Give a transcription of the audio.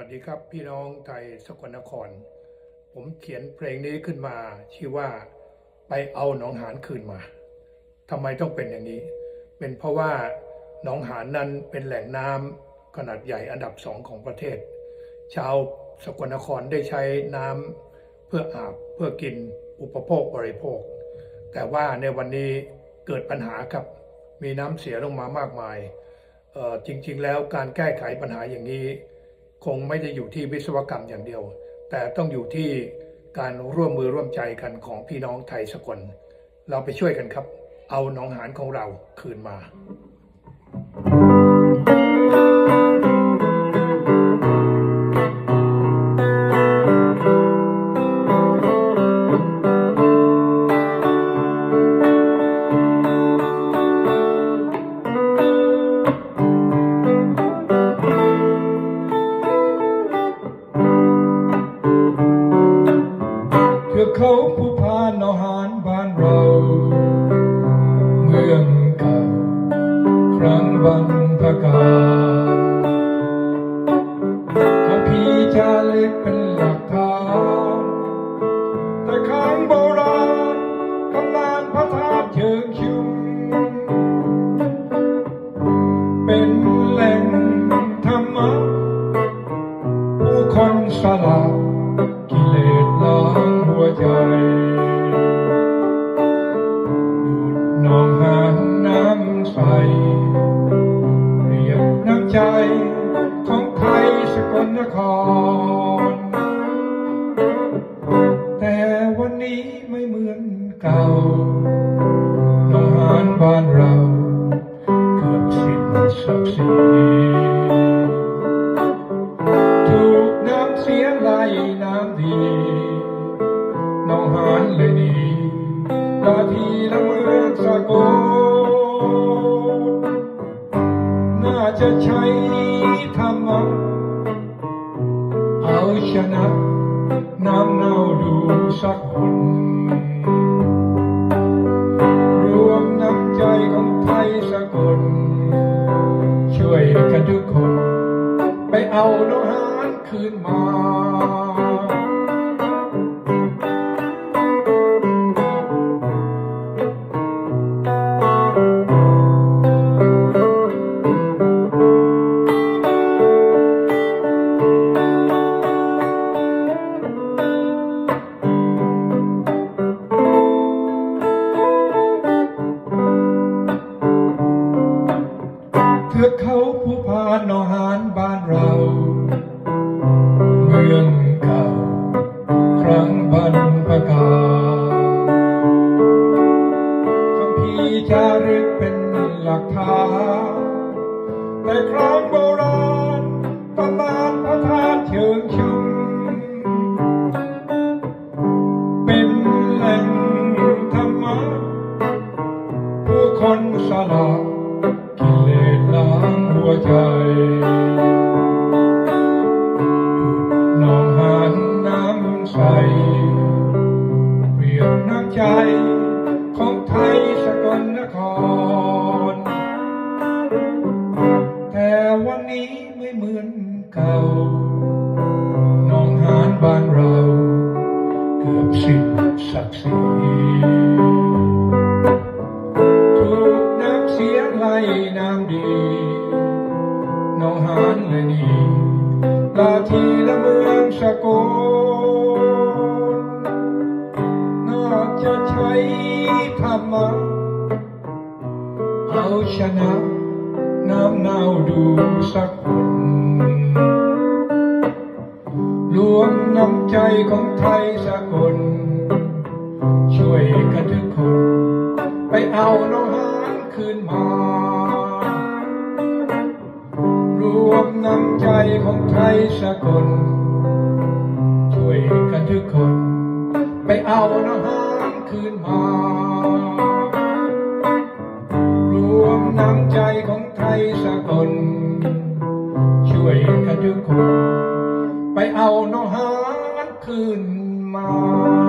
วัสดีครับพี่น้องไทยสกลนคร ผมเขียนเพลงนี้ขึ้นมา ชื่อว่าไปเอาหนองหานคืนมาทำไมต้องเป็นอย่างนี้ เป็นเพราะว่าหนองหานนั้นเป็นแหล่งน้ำขนาดใหญ่อันดับสองของประเทศ ชาวสกลนครได้ใช้น้ำเพื่ออาบเพื่อกินอุปโภคบริโภค แต่ว่าในวันนี้เกิดปัญหาครับมีน้ำเสียลงมามากมายจริง ๆ แล้วการแก้ไขปัญหาอย่างนี้ คงไม่ได้อยู่ที่วิศวกรรมอย่างเดียว แต่ต้องอยู่ที่การร่วมมือร่วมใจกันของพี่น้องไทยสกล เราไปช่วยกันครับ เอาหนองหานของเราคืนมา เขาผู้พานอาหารบ้านเรา เมืองเก่าครั้งบรรพกาลคำพีร์จาเล็กเป็นหลักฐานแต่ครั้งโบราณตำนานพระธาตุเชิงชุม เป็นแหล่งธรรมะผู้คนสละกิ เรียบน้ำใจของไทยสกลนคร แต่วันนี้ไม่เหมือนเก่าหนองหานบ้านเราเกือบสิ้นศักดิ์ศรีถูกน้ำเสียไหลน้ำดีน้องหานเลยหนีลาทีละเมืองสกด น่าจะใช้ธรรมะเอาชนะน้ำเน่าดูสักคนรวมน้ำใจของไทยสักลช่วยกันทุกคน ไปเอาโลหานคืนมา ทือกเขาผู้พานนอหานบ้านเรา เมืองเก่า ครั้งบรรพกาคำพีจารึกเป็นหลักฐานแต่ครั้งโบราณตำนานพระธาตุเชิงชุม เป็นแหล่งธรรมะผู้คนสละ กิเลสล้างหัวใจดูดนองหานน้ำใสเปรียบน้ำใจของไทยสกลนคร แต่วันนี้ไม่เหมือนเก่าน้องหานบ้านเรา เกือบสิ้นศักดิ์ศรี ลาทีและเมืองสะกลน่าจะใช้ธรรมะเอาชนะน้ำเน่าดูสักคนรวมน้ำใจของไทยสกลช่วยกันทุกคน ไปเอาน้องำใจของไทยสกลช่วยกันทุกคน ไปเอานะฮะคืนมา รวมน้ำใจของไทยสกลช่วยกันทุกคน ไปเอาน้องหานคืนมา